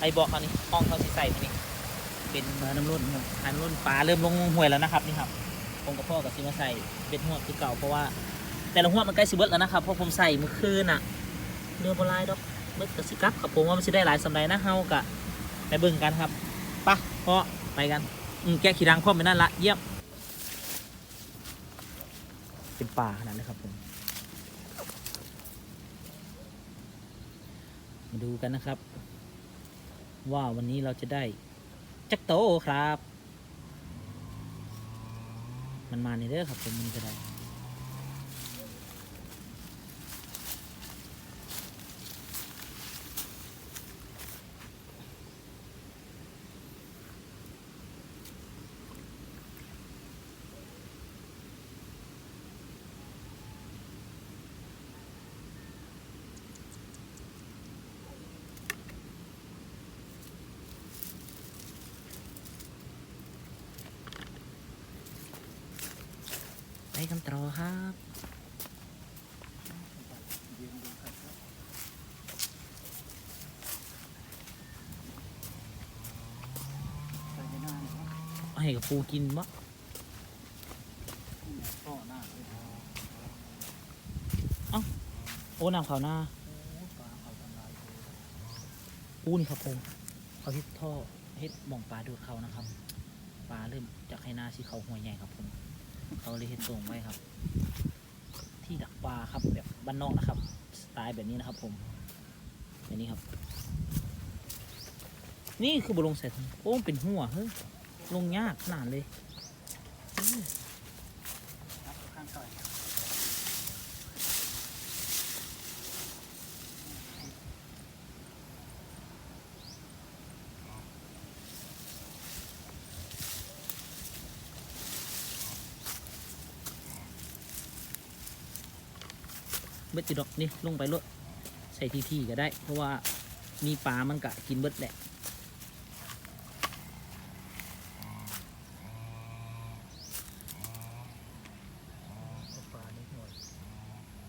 ไอ้บอกเขานี่ห้องเขาสิใส่มานี่เป็นปลาน้ำรุ่นครับปลาน้ำรุ่นปลาเริ่มลงห่วยแล้วนะครับนี่ครับผมกับพ่อกับซิมาใส่เบ็ดห่วงคือเก่าเพราะว่า แต่ละห่วงมันใกล้สิเบิดแล้วนะครับเพราะผมใส่เมื่อคืนน่ะเรือบหลายดอกเบิดกับสิกับครับผมว่ามันจะได้หลายสำไรนะเฮากะไปเบิ่งกันครับไปะพ่อไปกันอืมแกขีรังพ่อมไปนั่นละเยี่ยมเป็นป่าขนาดนี้ครับผมมาดูกันนะครับ ว่าวันนี้เราจะได้จักโตครับ มันมาในเด้อครับผมมันจะได้ กันต่อครับให้กับปูกินบ่โอ้น้ำขาวหน้าปูนี่ครับผมเขาเฮ็ดท่อเฮ็ดหม่องปลาดูดเขานะครับ ปลาเริ่มจากให้หน้าสีเขาหัวใหญ่ครับผม เขาเลยเห็ดตรงไว้ครับ ที่ดักปลาครับแบบบ้านนอกนะครับ สไตล์แบบนี้นะครับ ผมแบบนี้ครับ นี่คือบลงเสร็จโอ้มันเป็นหัวเฮ้ยลงยากขนาดเลยอื้อ เบิดจิดอกนี่ลงไปลดใส่ทีๆก็ได้ เพราะว่ามีปลามันกะกินเบิดแหละ ปลาในห่วย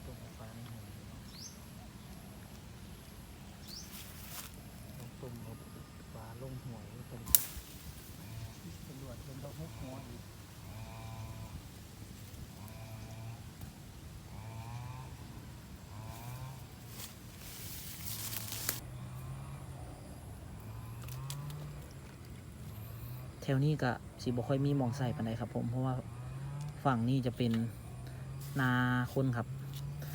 ตรงปลาในห่วยตรงปลาลงห่วยตรงตำรวจเป็นต้องหกหัวอีกแถวนี้ก็สิบ่ค่อยมีมองใส่ปานใดครับ ผมเพราะว่าฝั่งนี้จะเป็นนาคนครับ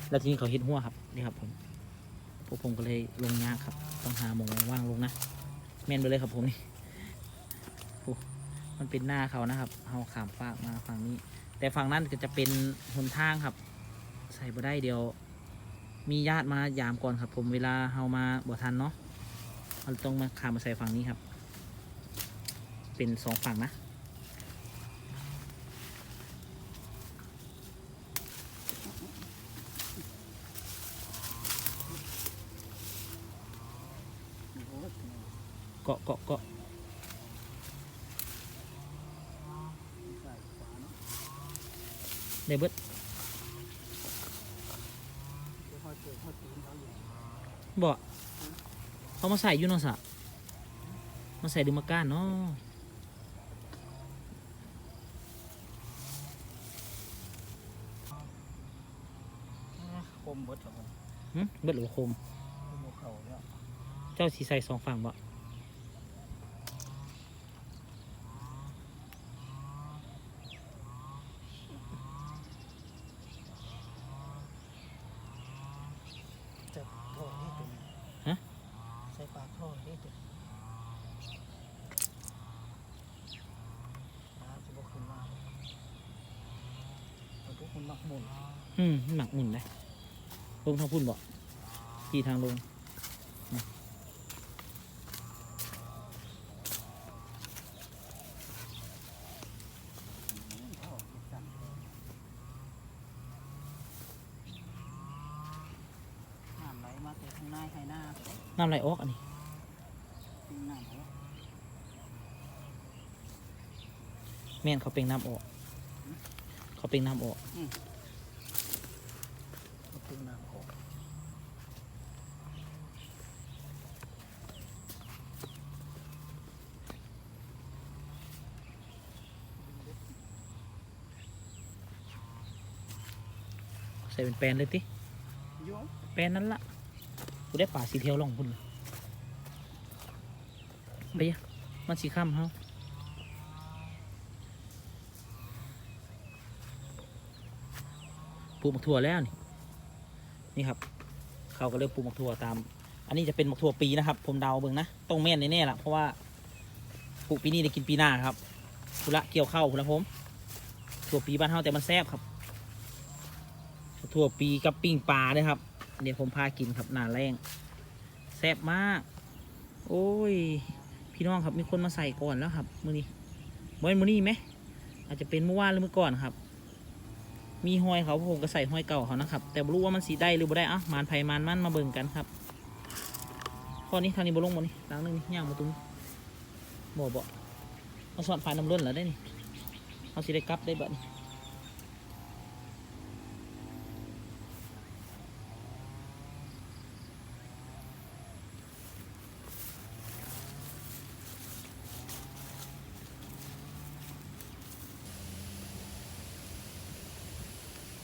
แล้วทีนี้เขาเฮ็ดหัวครับนี่ครับผมพวกผมก็เลยลงยากครับ ต้องหาหมองว่างๆลงนะแม่นไปเลยครับผมนี่มันเป็นหน้าเขานะครับเอาขามฟากมาฝั่งนี้ แต่ฝั่งนั้นก็จะเป็นหนทางครับ ใส่บ่ได้เดียว มีญาติมายามก่อนครับ ผมเวลาเฮามาบ่ทันเนาะเราต้องมาขามมาใส่ฝั่งนี้ครับ เป็นสองฝั่งนะ เกาะเกาะเกาะเดบิดบ่เขามาใส่อยูเนอสะมาใส่ดึงมาก้านเนาะ ค มเบิดครับผมหึเบิดหรือว่าคม หัวเข่าเนี่ยเจ้าสีใส่สองฝั่งบ่จะท่อนี่ตัวนี้ฮะใส่ปากท่อนี่ตัวน้ำจะบกขึ้นมามันทุกคนมักหมุนอืมหมักหมุนเลย ลงทางพุ่นบ่ที่ทางลงน้ำไหลมาแต่ข้างในให้หน้าน้ำไหลออกอันนี้เขาแม่นเขาเป่งน้ำออก เขาเป่งน้ำออก ก็คือน้ำออกใส่เป็นแปลนเลยติโยนแปลนนั้นละกูได้ป่าสีเทียวลองพุ่นไปยะมันสีข้ามเฮาปลูกหมักถั่วแล้วนี่ นี่ครับ เขาก็เริ่มปลูกหมกถั่วตาม อันนี้จะเป็นหมกถั่วปีนะครับ ผมเดาเบิ่งนะต้องแม่นแน่ๆล่ะเพราะว่าปลูกปีนี้ได้กินปีหน้าครับพุละเกี่ยวข้าวพุละผมถั่วปีบ้านเฮาแต่มันแซ่บครับ ถั่วปีกับปิ้งปลาด้วยครับเดี๋ยวผมพากินครับหนาแรงแซ่บมาก โอ้ย พี่น้องครับมีคนมาใส่ก่อนแล้วครับ มือนี้บ่เป็นมือนี้ไหมอาจจะเป็นเมื่อวานหรือเมื่อก่อนครับ มีห้อยเขาผมก็ใส่ห้อยเก่าเขานะครับ แต่บ่รู้ว่ามันสีได้หรือบ่ได้อะมานไผ่มานมันมาเบิ่งกันครับข้อนี้ทางนี้บ่ลงบ่นี่ล้างนึงนี่ย่างมาตุ้มบ่บ่เอาสอดไฟน้ำล้นแล้วได้นี่เอาสีได้กลับได้บ่นี่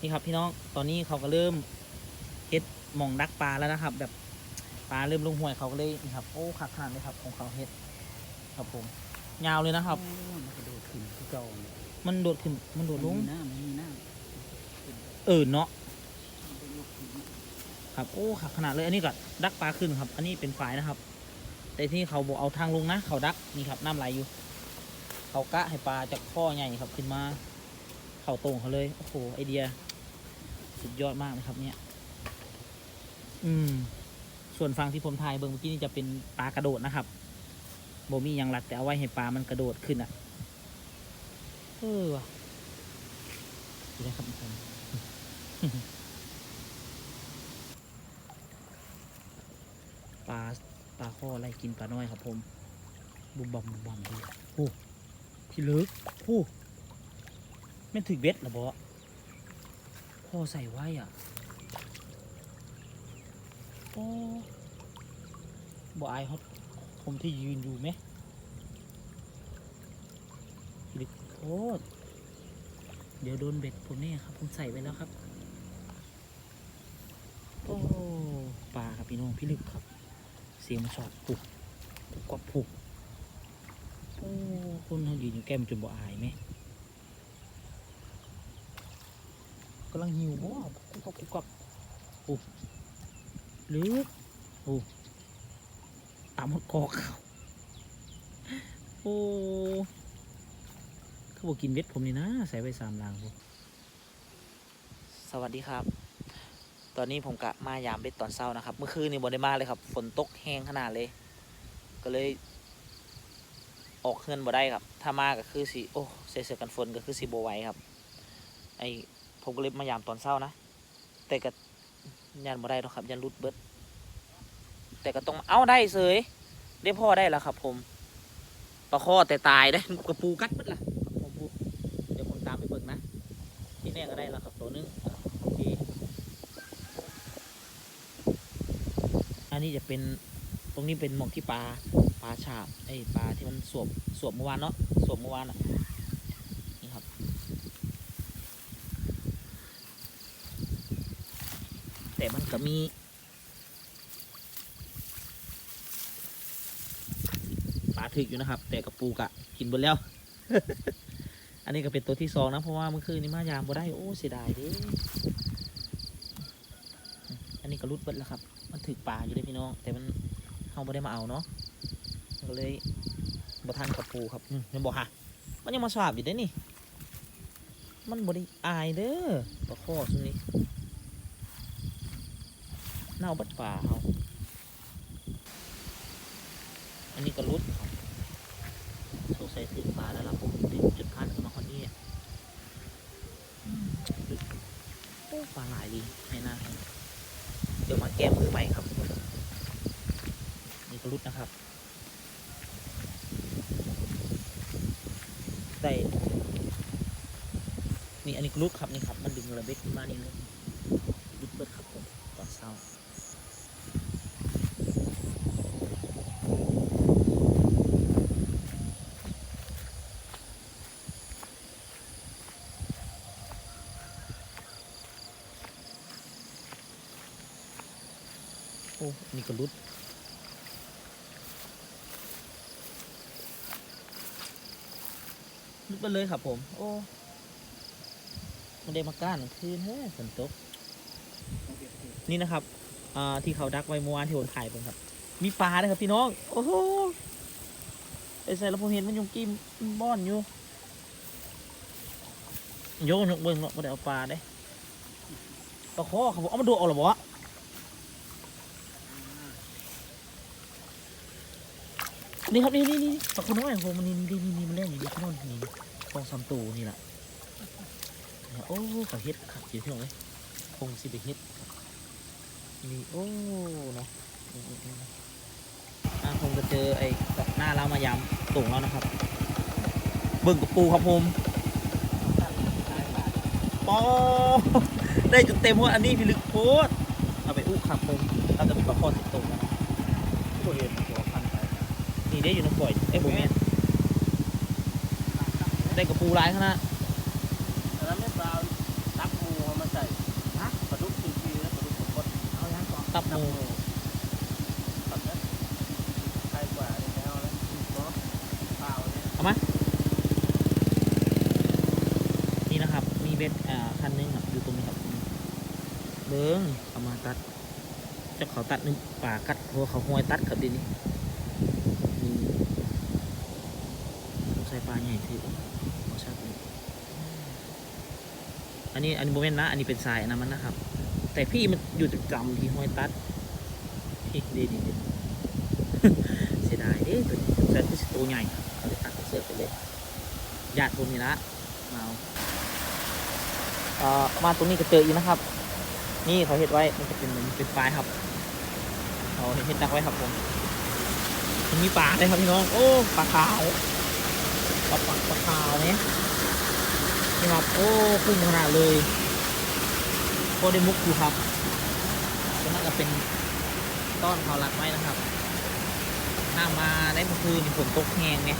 นี่ครับพี่น้องตอนนี้เขาก็เริ่มเฮ็ดหมองดักปลาแล้วนะครับ แบบปลาเริ่มลงห้วยเขาก็เลยนี่ครับโอ้ขาดขนาดเลยครับ ของเขาเฮ็ดครับผมยาวเลยนะครับโอ้มันกระโดดขึ้นที่เก่าเนี่ยมันโดดขึ้นมันโดดลงมีหน้ามันมีหน้าเออเนาะมันก็ยกขึ้นครับโอ้ขาดขนาดเลยอันนี้ก็ดักปลาขึ้นครับ อันนี้เป็นฝายนะครับ แต่ที่เขาบอกเอาทางลงนะ เขาดักนี่ครับน้ำไหลอยู่ เขากะให้ปลาจากข้อใหญ่ครับขึ้นมา เข่าตรงเขาเลย โอ้โหไอเดีย สุดยอดมากนะครับ เนี่ย อืม ส่วนฝั่งที่ผมถ่ายเบิ่งเมื่อกี้นี่จะเป็นปลากระโดดนะครับโบมีหยังรัดแต่เอาไว้ให้ปลามันกระโดดขึ้นอะ เออว่ะดูได้ครับทุกคนปลาปลาข้อไล่กินปลาน้อยครับ ผมบุมบอมบุมบอมดูโอ้พี่เลิกโอ้แม่นถึกเบ็ดเหรอบอ พ่อใส่ไว้อะโอ้บ่อายเขาผมที่ยืนอยู่ไหมลิกโคตรเดี๋ยวโดนเบ็ดผมนี่ครับ ผมใส่ไว้แล้วครับ โอ้ปลาครับพี่น้องพี่ลึกครับ เสียงมันชอบปุกปุกกว่าปุกโอ้คนเขายืนอยู่แก้มจนบ่อายไหมำลังหิวบ่กุกกับกุกกับโอ้ลึกโอ้ตามหดกอกเขาโอ้เขาบอกกินเบ็ดผมนี่นะ ใส่ไว้สามลางสวัสดีครับ ตอนนี้ผมกะมายามเบ็ดตอนเช้านะครับ เมื่อคืนนี่บ่ได้มาเลยครับ ฝนตกแห้งขนาดเลย ก็เลย ออกเฮือนบ่ได้ครับ ถ้ามาก็คือสิโอ้ใส่เสื้อกันฝนก็คือสิบ่ไหวครับ ไอ ผมก็เลยมายามตอนเช้านะ แต่ก็ยันบ่ได้หรอกครับ ยันรุดเบิด แต่ก็ต้องเอาได้เสยได้พ่อได้แล้วครับ ผมปลาข้อแต่ตายได้กระปูกัดเบิดล่ะครับผมเดี๋ยวผมตามไปเบิ่งนะ ที่แน่ก็ได้แล้วครับ ตัวนึงโอเคอันนี้จะเป็นตรงนี้เป็นหมองที่ปลาปลาฉาบไอ้ปลาที่มันสวมสวมเมื่อวานเนาะสวมเมื่อวานอะนี่ครับ แต่มันก็มีปลาถึกอยู่นะครับ แต่กับปูกะกินหมดแล้ว อันนี้ก็เป็นตัวที่สองนะเพราะว่าเมื่อคืนนี้มายามบ่ได้โอ้เสียดายเด้อันนี้ก็รุดเบิดแล้วครับ มันถึกปลาอยู่เลยพี่น้อง แต่มันเขาไม่ได้มาเอาเนาะก็เลยบ่ทันกับปูครับอยังบอกฮะมันยังมาสาบอยู่ได้นี่ มันบ่ได้อายเด้อปลาข้อซุนี้ เน่าบัดป่าเขาอันนี้ก็รุดครับสงสัยถึงปลาแล้วล่ะผมถึงจุดพันกันมาคนนี้โอ้ปลาหลายดีให้หน้าให้เดี๋ยวมาแก้มือใหม่ครับ นี่ก็รุดนะครับได้นี่อันนี้ลุกครับนี่ครับ มันดึงระเบิดขึ้นมานี่เลยลุกเบิดครับผมตอนเช้า โอ้อันนี่ก็รุดลุกไปเลยครับผม โอ้มันได้มาก้านคืนเฮ้ยฝนตก นี่นะครับอ่าที่เขาดักไว้เมื่อวานที่ผมถ่ายไปครับ มีปลาด้วยครับพี่น้อง โอ้โหไอ้ใส่แล้วผมเห็นมันยุงกิมบ้อนอยู่โยนยกเบิ้งเนาะไม่ได้เอาปลาได้ปลาคอครับผมเอามาดูเอาหรอวะ นี่ครับนี่นี่นี่ปลาคนน้อยของผมมันนี่นี่นี่นี่มันเล่นอยู่นี่พี่น้องนี่สองสามตัวนี่แหละโอ้เขาเฮ็ดขัดอยู่พี่น้องเลยคงสิไปเฮ็ดนี่โอ้เนาะอ่าผมก็เจอไอ้หน้าเรามายามตุ่งแล้วนะครับเบิ่งกับปูครับผมปอได้จุดเต็มเพราอันนี้พี่ลึกโพดเอาไปอู้ครับผมเราจะมีปลาคอติดตุ่งนะตัวเห็นตัว นไปนี่ได้อยู่ในปล่อยเอ้ยผมเนี่ยได้กับปูร้ายขนาดแต่แล้วไม่เปล่าตักงูเอามาใส่ฮะปลาดุกซีซีแล้วปลาดุกสมบูรณ์เอายังก่อนตับหมูตับนะใครกว่าเนี่ยไม่เอาแล้วเนาะเปล่าเนี่ยนี่นะครับ มีเบ็ดอ่าคันหนึงครับอยู่ตรงนี้ครับเบิ้งเอามาตัดเจะเขาตัดหนึงป่ากัดเพราะว่าเขาห้อยตัดครับเดียวนี้นี่ต้องใส่ ปลาใหญ่ถือเอชักเลยอันนี้อันนี้โมเมนต์นะ อันนี้เป็นสายอันนะมันนะครับ แต่พี่มันอยู่จุดจำที่ห้อยตัดพี่ดีดีเสียดายเด้ตัวนี้แต่คือสิตัวใหญ่เขาเลยตัดเสื้อไปเลยญาติผมนี่ละมาเอาเอ่อมาตรงนี้ก็เจออีกนะครับ นี่เขาเห็ดไว้มันจะเป็นเหมือนเป็นปลายครับเขาเห็ดดักไว้ครับผมมันมีปลาเลยครับพี่น้อง โอ้ ปลาขาว ปลาปลาปลาขาวเนี่ยนี่ครับโอ้ขึ้นขนาดเลยโคได้มุกอยู่ครับตรงนั้นก็เป็นต้อนเขารักไว้นะครับ ถ้ามาได้เมื่อคืนนี่ฝนตกแห้งเนี่ย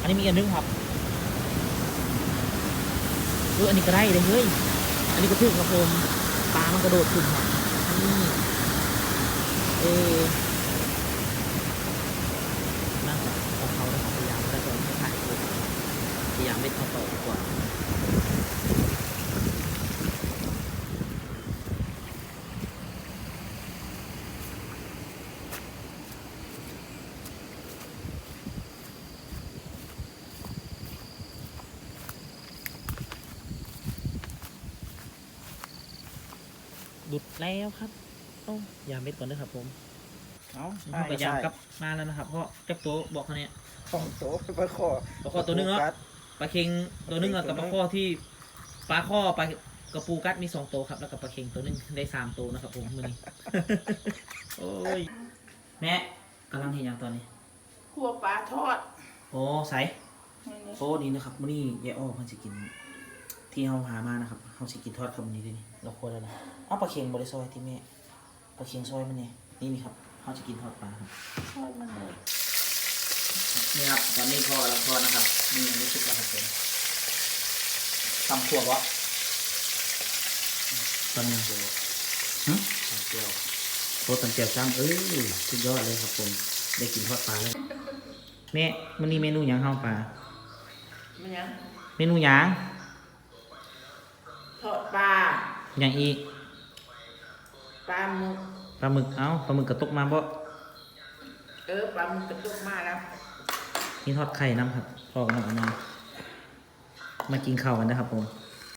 อันนี้มีอันนึงครับเอออันนี้ก็ได้เลยเฮ้ยอันนี้ก็ถึงครับผมปลามันกระโดดขึ้นครับนี่เออนั่งกับของเขาเลยครับพยายามแล้วก็ไม่ถ่ายเลยพยายามไม่เข้าต่อดีกว่า ดุด แล้วครับโอ้ยามเม็ดก่อนนะครับผมเอานี่พยายามกลับมาแล้วนะครับเพราะเจ้าตัวบอกเขาเนี่ยของโตไปขอปลาข้อตัวหนึงเนาะปลาเค็งตัวหนึงอะกับปลาข้อที่ปลาข้อปลากระปูกัดมีสองตัวครับ แล้วกับปลาเค็งตัวหนึงได้สามตัวนะครับผมมือนี้ โอ้ยแม่กำลังเห็นอย่างตอนนี้ ขัวปลาทอดโอ้ใสนี่นี่โอ้นี่นะครับมื้อนี้ยายอ้อเพิ่นสิกิน ที่เฮาหามานะครับเฮาสิกินทอดคำนี้ด้วยนี่เราควรแล้วนะเอาปลาเค็งบ่ได้ซอยที่แม่ปลาเค็งซอยมันนี่นี่นี่ครับเฮาสิกินทอดปลาครับทอดมันเลยนี่ครับตอนนี้พอแล้วพอนะครับนี่ยังไม่ชุบแล้วครับผมทำขวบวะตอนนี้เดียวหึตำเจียวโอ้ตำเจียวซ้ำเอ้ยสุดยอดเลยครับผมได้กินทอดปลาเลยแม่มันนี่เมนูหยังเฮาปลามันยังเมนูหยัง ทอดปลาหยังอีกปลาหมึกปลาหมึก เอ้าปลาหมึกกระตุกมาบ่เออปลาหมึกกระตุกมาแล้วมีทอดไข่น้ำครับพอกันเอามามากินข้าวกันนะครับผม